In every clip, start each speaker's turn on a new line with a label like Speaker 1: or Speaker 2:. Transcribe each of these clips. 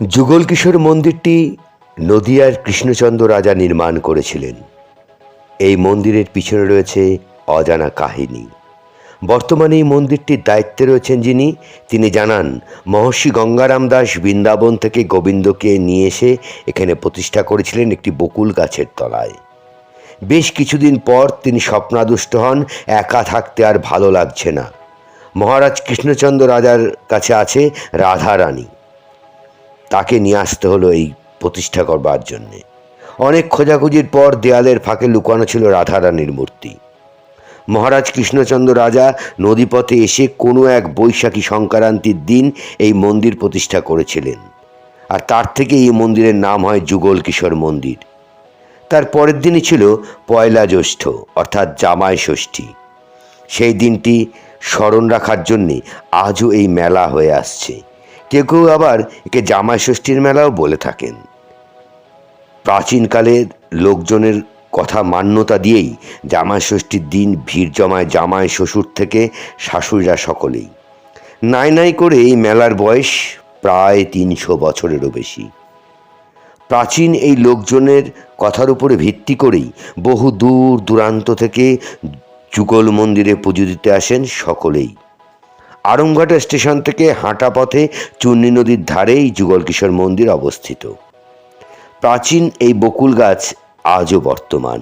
Speaker 1: যুগল কিশোর মন্দিরটি নদিয়ার কৃষ্ণচন্দ্র রাজা নির্মাণ করেছিলেন। এই মন্দিরের পিছনে রয়েছে অজানা কাহিনী। বর্তমানে এই মন্দিরটির দায়িত্বে রয়েছেন যিনি, তিনি জানান, মহর্ষি গঙ্গারাম দাস বৃন্দাবন থেকে গোবিন্দকে নিয়ে এসে এখানে প্রতিষ্ঠা করেছিলেন একটি বকুল গাছের তলায়। বেশ কিছুদিন পর তিনি স্বপ্নাদুষ্ট হন, একা থাকতে আর ভালো লাগছে না। মহারাজ কৃষ্ণচন্দ্র রাজার কাছে আছে রাধা রানী তাকে নিয়ে আসতে হলো এই প্রতিষ্ঠা করবার জন্যে। অনেক খোঁজাখুঁজির পর দেয়ালের ফাঁকে লুকানো ছিল রাধারানীর মূর্তি। মহারাজ কৃষ্ণচন্দ্র রাজা নদীপথে এসে কোনো এক বৈশাখী সংক্রান্তির দিন এই মন্দির প্রতিষ্ঠা করেছিলেন। আর তার থেকে এই মন্দিরের নাম হয় যুগল কিশোর মন্দির। তার পরের দিনই ছিল পয়লা জ্যৈষ্ঠ, অর্থাৎ জামাই ষষ্ঠী। সেই দিনটি স্মরণ রাখার জন্যে আজও এই মেলা হয়ে আসছে। কেউ কেউ আবার একে জামাই ষষ্ঠীর মেলাও বলে থাকেন। প্রাচীনকালের লোকজনের কথা মান্যতা দিয়েই জামাই ষষ্ঠীর দিন ভিড় জমায় জামাই শ্বশুর থেকে শাশুড়িরা সকলেই। নাই নাই করে এই মেলার বয়স প্রায় তিনশো বছরেরও বেশি। প্রাচীন এই লোকজনের কথার উপরে ভিত্তি করেই বহু দূর দূরান্ত থেকে যুগল মন্দিরে পুজো দিতে আসেন সকলেই। আরংঘাটা স্টেশন থেকে হাঁটা পথে চুন্নি নদীর ধারেই যুগল কিশোর মন্দির অবস্থিত। প্রাচীন এই বকুল গাছ আজও বর্তমান।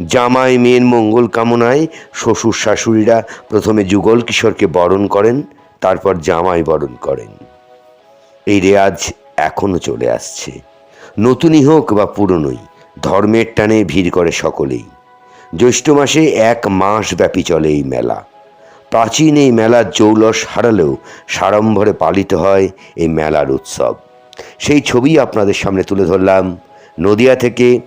Speaker 1: জামাই মেয়ের মঙ্গল কামনায় শ্বশুর শাশুড়িরা প্রথমে যুগল কিশোরকে বরণ করেন, তারপর জামাই বরণ করেন। এই রেয়াজ এখনও চলে আসছে। নতুনই হোক বা পুরনোই, ধর্মের টানে ভিড় করে সকলেই। জ্যৈষ্ঠ মাসে এক মাস ব্যাপী চলে এই মেলা। প্রাচীন এই মেলার জৌলস হারালেও সাড়ম্বরে পালিত হয় এই মেলার উৎসব। সেই ছবি আপনাদের সামনে তুলে ধরলাম। নদিয়া থেকে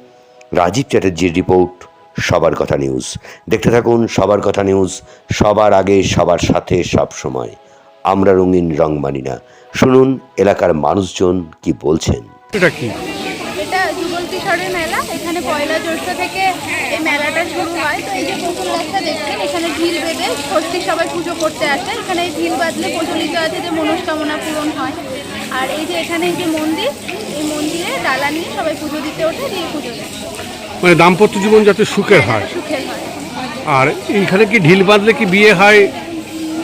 Speaker 1: রাজীব চ্যাটার্জির রিপোর্ট, সবার কথা নিউজ। দেখতে থাকুন সবার কথা নিউজ, সবার আগে, সবার সাথে, সব সময়। আমরা রঙিন রং মানি না। শুনুন এলাকার মানুষজন কি বলছেন।
Speaker 2: এটা কি?
Speaker 3: যুগল মেলা এখানে পয়লা জ্যৈষ্ঠ থেকে এই মেলাটা শুরু হয়। তো এই যে গাছটা দেখছেন এখানে ঢিল বেঁধে ষষ্ঠী সবাই পুজো করতে আসে। এখানে এই ঢিল বাঁধলে প্রচলিত আছে যে মনস্কামনা পূরণ হয়। আর এই যে এখানে এই যে মন্দির এই মন্দিরে ডালা নিয়ে সবাই পুজো দিতে ওঠে দিয়ে পুজো দেয়।
Speaker 2: মানে দাম্পত্য জীবন যাতে সুখের হয়।
Speaker 3: সুখের হয়।
Speaker 2: আর এইখানে কি ঢিল বাঁধলে কি বিয়ে হয়?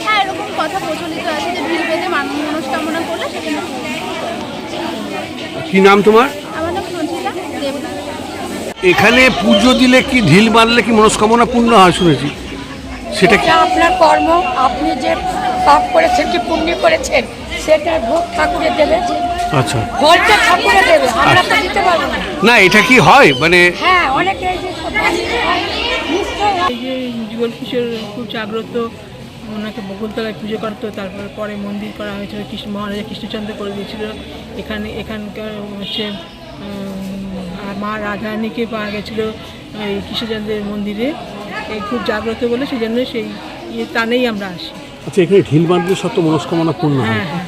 Speaker 3: হ্যাঁ এরকম কথা প্রচলিত আছে যে ঢিল বেঁধে মনস্কামনা করলে সেখানে হয়।
Speaker 2: কি নাম তোমার
Speaker 3: আমার নাম সঞ্চিতা দেবনাথ
Speaker 2: এখানে পুজো দিলে কি ঢিল বাঁধলে কি মনস্কামনা পূর্ণ হয়? শুনেছি। সেটা কি?
Speaker 4: আপনার কর্ম। আপনি যে পাপ করেছেন কি পুণ্য করেছেন সেটা ভোগ ঠাকুরে দেবে।
Speaker 2: আচ্ছা।
Speaker 4: ফলটা ঠাকুরে দেবে। আমরা তো দিতে পারব না।
Speaker 2: না এটা কি হয়? মানে
Speaker 4: হ্যাঁ অনেকে এই যে
Speaker 5: যুগল কিশোর খুব জাগ্রত ওনাকে বকুলতলায় পুজো করতো তারপর পরে মন্দির করা হয়েছিল কৃষ্ণ মহারাজা কৃষ্ণচন্দ্র করে দিয়েছিল। এখানে এখানকার হচ্ছে মা রাধারানীকে পাওয়া গেছিল এই কৃষ্ণচন্দ্রের মন্দিরে। এই খুব জাগ্রত বলে সেই জন্য সেই ইয়ে টানেই আমরা আসি।
Speaker 2: আচ্ছা এখানে ঢিল বাঁধলে সব তো মনস্কামনা পূর্ণ হয়।
Speaker 5: হ্যাঁ হ্যাঁ।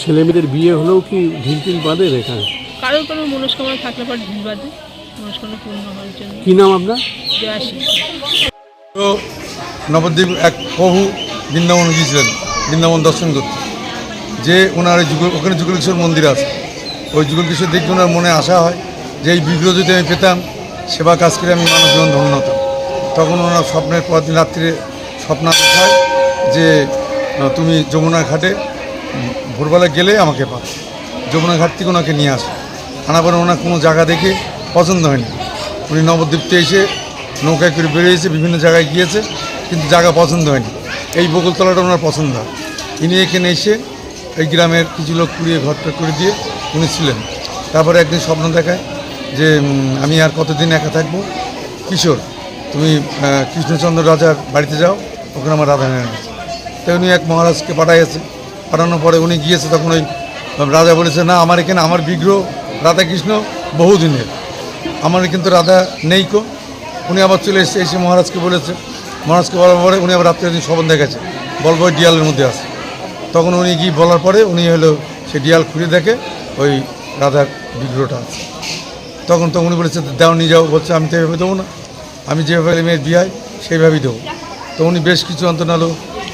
Speaker 2: ছেলে মেয়েদের বিয়ে হলেও কি ঢিল টিল বাঁধে এখানে?
Speaker 5: কারোর কোনো মনস্কামনা থাকলে পর ঢিল বাঁধে মনস্কামনা পূর্ণ হওয়ার জন্য।
Speaker 2: কি নাম আপনার?
Speaker 6: তো নবদ্বীপ এক প্রভু বৃন্দাবন গিয়েছিলেন বৃন্দাবন দর্শন করতে। যে ওনার ওখানে যুগলেশ্বর মন্দির আছে। ওই যুগলকিশোর দেখে ওনার মনে আশা হয় যে এই বিগ্রহ যদি আমি পেতাম, সেবা কাজ করে আমি মানব জীবন ধন্য হতাম। তখন ওনার স্বপ্নের পর দিন রাত্রে স্বপ্ন দেখায় যে তুমি যমুনা ঘাটে ভোরবেলা গেলে আমাকে পাবে। যমুনা ঘাট থেকে ওনাকে নিয়ে আসে। আনা পরে ওনার কোনো জায়গা দেখে পছন্দ হয়নি। উনি নবদ্বীপতে এসে নৌকায় করে বেরিয়েছে, বিভিন্ন জায়গায় গিয়েছে, কিন্তু জায়গা পছন্দ হয়নি। এই বকুলতলাটা ওনার পছন্দ হয়। ইনি এখানে এসে এই গ্রামের কিছু লোক কুড়িয়ে ঘরটা করে দিয়ে উনি ছিলেন। তারপরে একদিন স্বপ্ন দেখায় যে আমি আর কতদিন একা থাকব? কিশোর, তুমি কৃষ্ণচন্দ্র রাজার বাড়িতে যাও, ওখানে আমার রাধা নারায়ণ আছে। তাই উনি এক মহারাজকে পাঠাইছে পাঠানোর পরে উনি গিয়েছে তখন ওই রাজা বলেছে, না, আমার এখানে, আমার বিগ্রহ রাধাকৃষ্ণ বহুদিনের। আমার কিন্তু রাধা নেই কো। উনি আবার চলে এসে এসে মহারাজকে বলেছে। মহারাজকে বলার পরে উনি আবার রাত্রে দিন স্বপন দেখেছে বলব ডিয়ালের মধ্যে আছে। তখন উনি গিয়ে বলার পরে উনি হলো, সে ডিয়াল খুলে দেখে ওই রাধার বিগ্রহটা আছে তখন তো উনি বলেছে দাও নিয়ে যাও। বলছে আমি তো এভাবে দেবো না। আমি যেভাবে মেয়ের বিয়ে হয় সেইভাবেই দেবো। তো উনি বেশ কিছু অন্তনালো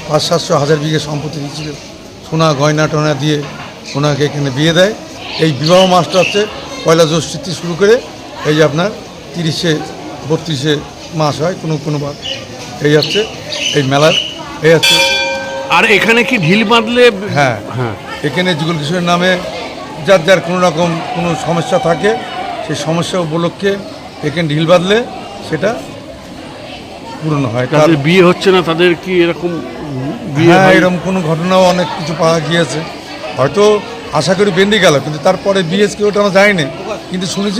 Speaker 6: পাঁচ সাতশো হাজার বিঘে সম্পত্তি দিয়েছিল। সোনা গয়না টনা দিয়ে ওনাকে এখানে বিয়ে দেয়। এই বিবাহ মাসটা হচ্ছে পয়লা জ্যৈষ্ঠ থেকে শুরু করে এই যে আপনার তিরিশে বত্রিশে মাস হয় কোনো কোনো বার এই হচ্ছে এই মেলার এই হচ্ছে
Speaker 2: আর এখানে কি ঢিল বাঁধলে
Speaker 6: হ্যাঁ।
Speaker 2: হ্যাঁ।
Speaker 6: এখানে যুগল কিশোরের নামে যার যার কোনো রকম কোনো সমস্যা থাকে সেই সমস্যা উপলক্ষে এখানে ঢিল বাঁধলে সেটা পূরণ হয় তার
Speaker 2: যাদের বিয়ে হচ্ছে না তাদের কি এরকম বিয়ে
Speaker 6: হ্যাঁ
Speaker 2: হয়?
Speaker 6: এরকম কোনো ঘটনাও অনেক কিছু পাওয়া গিয়েছে হয়তো আশা করি বেঁধে গেল কিন্তু তারপরে বিএসকে ওটা আমরা যায়নি কিন্তু শুনেছি